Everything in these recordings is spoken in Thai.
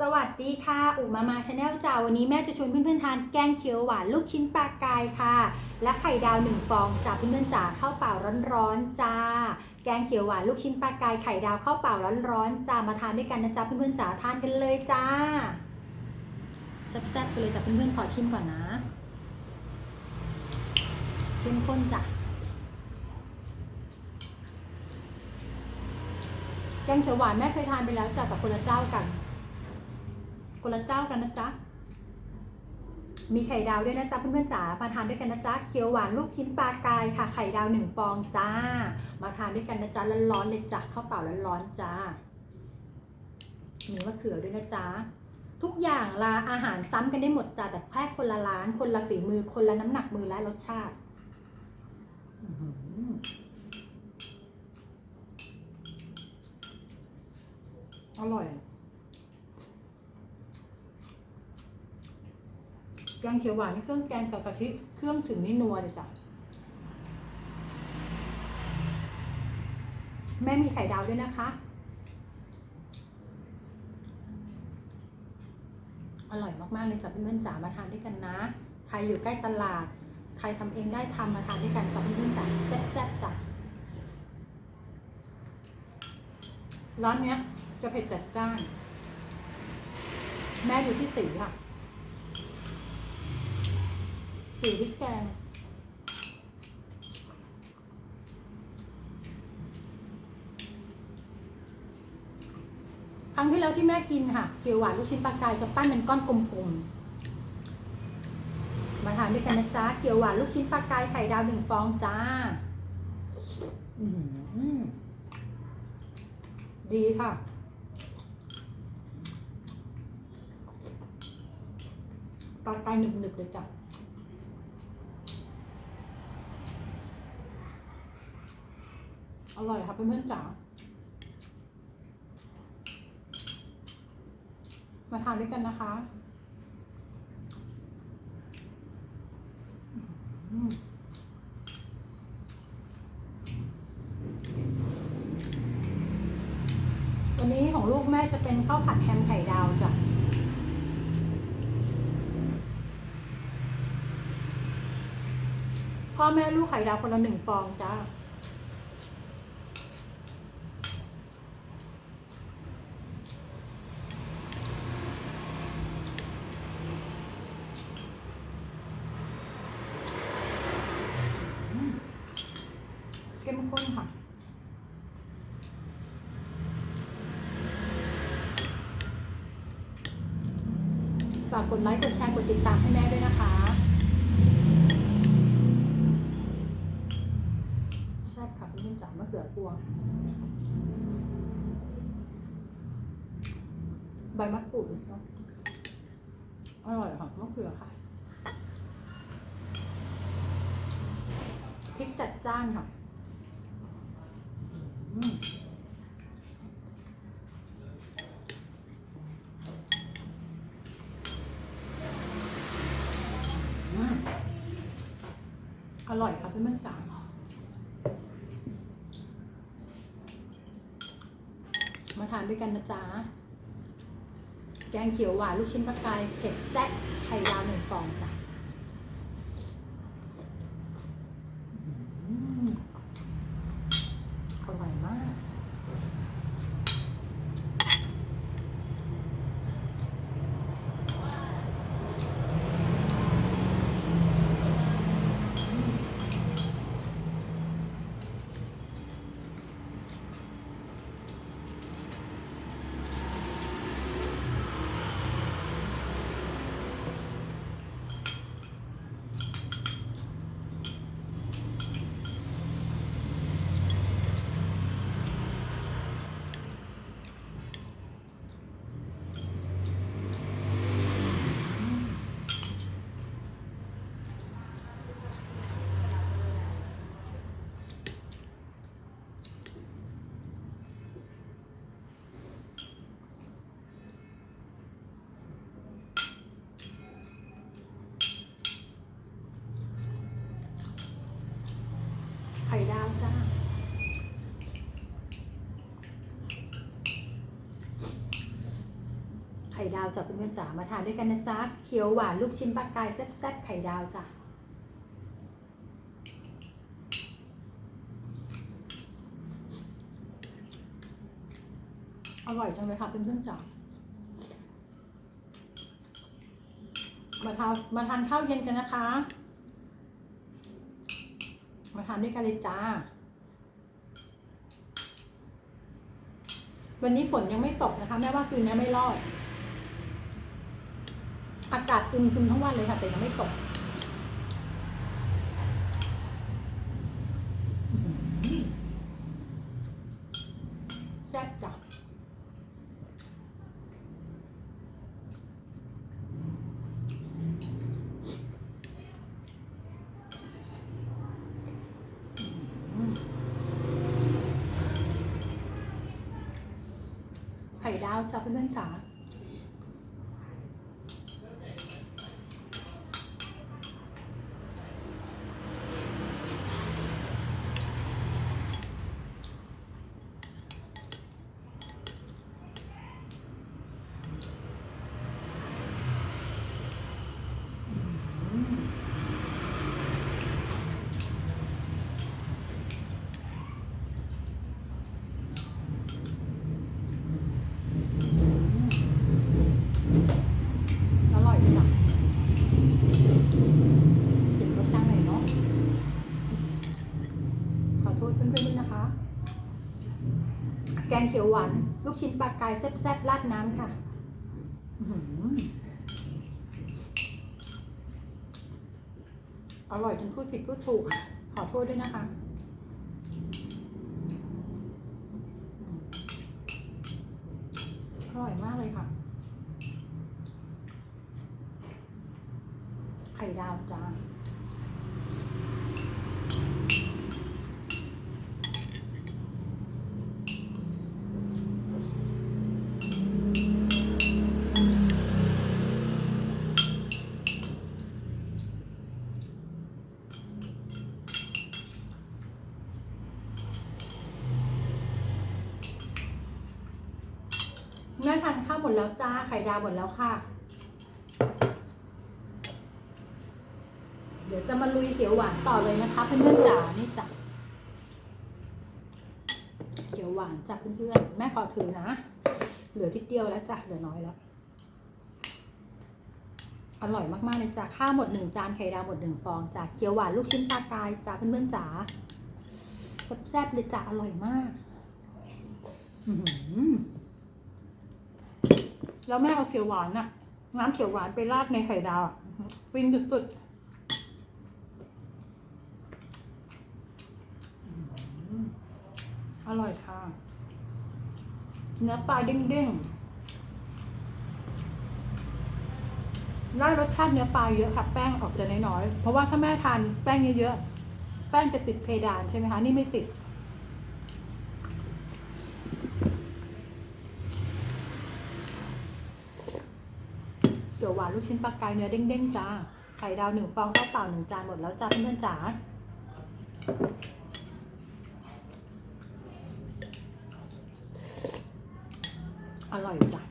สวัสดีค่ะ อุมามาชาแนลจ้าวันนี้แม่จะชวนเพื่อนๆทานแกงเขียวหวานลูกชิ้นปลากายค่ะ และไข่ดาวหนึ่งฟองจ้าเพื่อนๆจ๋าข้าวเปล่าร้อนๆจ้า แกงเขียวหวานลูกชิ้นปลากายไข่ดาวข้าวเปล่าร้อนๆจ้ามาทานด้วยกันนะจ๊ะเพื่อนๆจ๋าทานกันเลยจ้าแซ่บๆไปเลยจ้ะเพื่อนๆขอชิมก่อนนะเข้มข้นจ้ะแกงเขียวหวานแม่เคยทานไปแล้วจ้ะกับคนละเจ้ากัน คนละเจ้ากันนะจ๊ะ มีไข่ดาวด้วยนะจ๊ะเพื่อนๆจ๋า มาทานด้วยกันนะจ๊ะเขียวหวานลูกชิ้นปลากายค่ะ ไข่ดาวหนึ่งฟองจ้า มาทานด้วยกันนะจ๊ะร้อนๆเลยจ้ะข้าวเปล่าร้อนๆจ้า มีมะเขือด้วยนะจ๊ะทุกอย่างลาอาหารซ้ำกันได้หมดจ้ะแต่แค่คนละร้าน คนละฝีมือ คนละน้ำหนักมือและรสชาติอร่อย แกงเขียวหวานนี่เครื่องแกงกับกะทิเครื่องถึงนี่นัวเลยจ้ะแม่มีไข่ดาวด้วยนะคะ อร่อยมากๆเลยจ้ะเพื่อนๆจ๋ามาทานด้วยกันนะ ใครอยู่ใกล้ตลาด ใครทำเองได้ทำมาทานด้วยกันจ้ะเพื่อนๆจ๋าแซ่บๆจ้ะร้านเนี้ยจะเผ็ดจัดจ้าน แม่อยู่ที่ตีค่ะ สีพริกแกงครั้งที่แล้วที่แม่กินค่ะ เกี๊ยวหวานลูกชิ้นปลากายจะปั้นเป็นก้อนกลมๆ มาทานด้วยกันนะจ๊ะ เกี๊ยวหวานลูกชิ้นปลากายไข่ดาวหนึ่งฟองจ้าดีค่ะ ปลากายหนึบๆเลยจ้ะ อร่อยค่ะเพื่อนๆจ๋า มาทานด้วยกันนะคะวันนี้ของลูกแม่จะเป็นข้าวผัดแฮมไข่ดาวจ้ะพ่อแม่ลูกไข่ดาวคนละหนึ่งฟองจ้า อืมเข้มข้นค่ะ ฝากกดไลค์ กดแชร์ กดติดตามให้แม่ด้วยนะคะแซ่ค่ะพื่อนๆจ๋ามะเขือพวง ใบมะกรูดเนาะอร่อยค่ะมะเขือค่ะ พริกจัดจ้านค่ะ อืมอืมอร่อยค่ะเพื่อนๆจ๋ามาทาน ด้วยกันนะจ๊ะ แกงเขียวหวานลูกชิ้นปลากายเผ็ดแซ่บไข่ดาวหนึ่งฟองจ้ะ ดาวจ้าไข่ดาวจ้ะเพื่อนๆจ๋ามาทานด้วยกันนะจ๊ะเขียวหวานลูกชิ้นปลากายแซ่บๆไข่ดาวจ้ะอร่อยจังเลยค่ะเพื่อนๆจ๋ามาทานมาทานข้าวเย็นกันนะคะ มาทานด้วยกันเลยจ้า วันนี้ฝนยังไม่ตกนะคะ แม่ว่าคืนนี้ไม่รอด อากาศอึมครึมทั้งวันเลยค่ะ แต่ยังไม่ตกอื้อหือแซ่บจ้ะอื้อ ไข่ดาวจ้ะเพื่อนๆจ๋า อร่อยจังเสียงรถดังหน่อยเนาะ ขอโทษเพื่อนๆด้วยนะคะ แกงเขียวหวาน ลู กชิ้นปลากายแซ่บๆราดน้ำค่ะอื้อหืออร่อยจนพูดผิดพูดถูก ขอโทษด้วยนะคะ อร่อยมากเลยค่ะ ไข่ดาวจ้า จ้าไข่ดาวหมดแล้วค่ะ เดี๋ยวจะมาลุยเขียวหวานต่อเลยนะคะ เพื่อนๆจ๋านี่จ้ะเขียวหวานจ้ะเพื่อนๆแม่ขอถือนะ เหลือทิดเดียวแล้วจ้ะเหลือน้อยแล้วอร่อยมากๆเลยจ้ะข้าวหมดหนึ่งจานไข่ดาวหมดหนึ่งฟองจ้ะเขียวหวานลูกชิ้นปลากายจ้ะเพื่อนๆจ๋าแซ่บๆเลยจ้ะอร่อยมาก อื แล้วแม่เอาเขียวหวานน่ะน้ำเขียวหวานไปราดในไข่ดาวอะฟินสุดๆอืมอร่อยค่ะ เนื้อปลาเด้งๆได้รสชาติเนื้อปลาเยอะค่ะแป้งออกจะน้อยๆ เพราะว่าถ้าแม่ทานแป้งเยอะๆ แป้งจะติดเพดานใช่ไหมคะ นี่ไม่ติด ยวหวานลูกชิ้นปลากายเนื้อเด้งๆจ้า ไข่ดาวหนึ่งฟองข้าวเปล่าหนึ่งจานหมดแล้วจ้าเพื่อนๆจ๋าอร่อยจ้ะ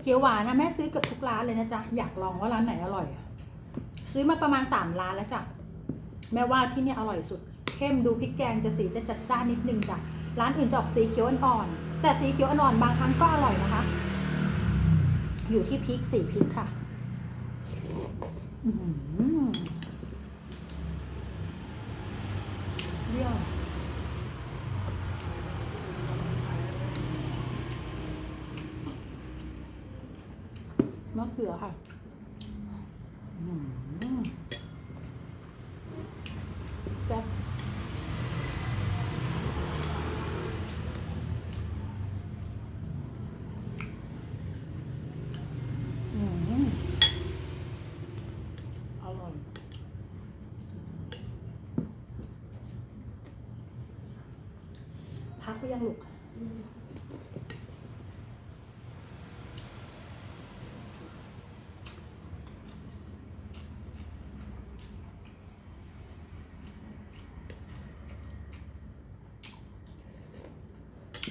เขียวหวานนะแม่ซื้อเกือบทุกร้านเลยนะจ๊ะ อยากลองว่าร้านไหนอร่อย ซื้อมาประมาณสามร้านแล้วจ้ะ แม่ว่าที่เนี่ยอร่อยสุด เข้มดูพริกแกงจะสีจะจัดจ้านนิดนึงจ้ะ ร้านอื่นจะออกสีเขียวอ่อนๆแต่สีเขียวอ่อนๆบางครั้งก็อร่อยนะคะ อยู่ที่พริกสี่พริกค่ะเยี่ยมมะเขือค่ะอื้อหือแซ่บอื้อหืออร่อย พักไป ยังลูก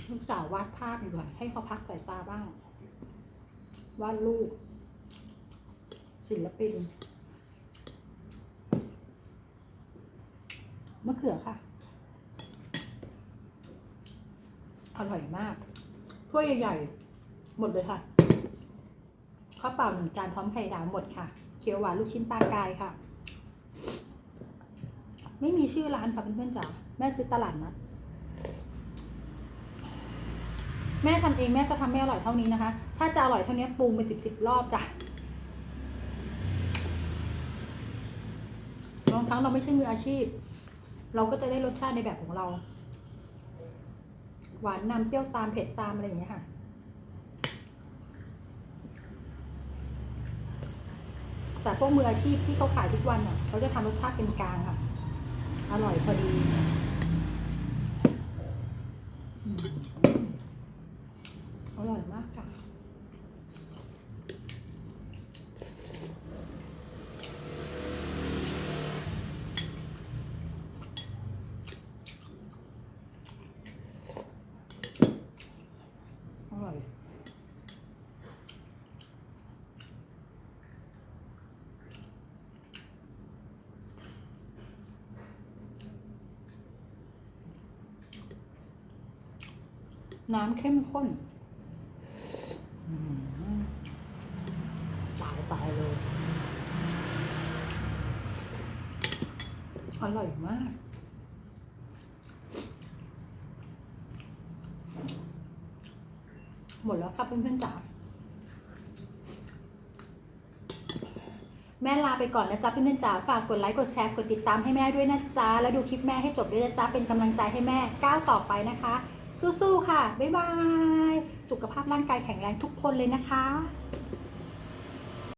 ลูกสาววาดภาพอยู่ค่ะให้เขาพักสายตาบ้าง วาดรูปศิลปินมะเขือค่ะ อร่อยมากถ้วยใหญ่ๆ หมดเลยค่ะข้าวเปล่าหนึ่งจานพร้อมไข่ดาวหมดค่ะ เขียวหวานลูกชิ้นปลากายค่ะ ไม่มีชื่อร้านค่ะเพื่อนๆจ๋าแม่ซื้อตลาดนัดแม่ทำเองแม่ก็ทำไม่อร่อยเท่านี้นะคะ ถ้าจะอร่อยเท่านี้ปรุงไปสิบสิบรอบจ้ะบางครั้งเราไม่ใช่มืออาชีพ เราก็จะได้รสชาติในแบบของเรา หวานนำเปรี้ยวตามเผ็ดตามอะไรอย่างเงี้ยค่ะ แต่พวกมืออาชีพที่เขาขายทุกวันอะเขาจะทำรสชาติเป็นกลางค่ะ อร่อยพอดีอืมอร่อยมากค่ะ อร่อย น้ำเข้มข้นอืมตายตายเลย อร่อยมาก หมดแล้วค่ะเพื่อนๆจ๋าแม่ลาไปก่อนนะจ๊ะเพื่อนๆจ๋าฝากกดไลค์กดแชร์กดติดตามให้แม่ด้วยนะจ๊ะแล้วดูคลิปแม่ให้จบด้วยนะจ๊ะเป็นกำลังใจให้แม่ก้าวต่อไปนะคะ สู้ๆค่ะ บ๊ายบาย สุขภาพร่างกายแข็งแรงทุกคนเลยนะคะ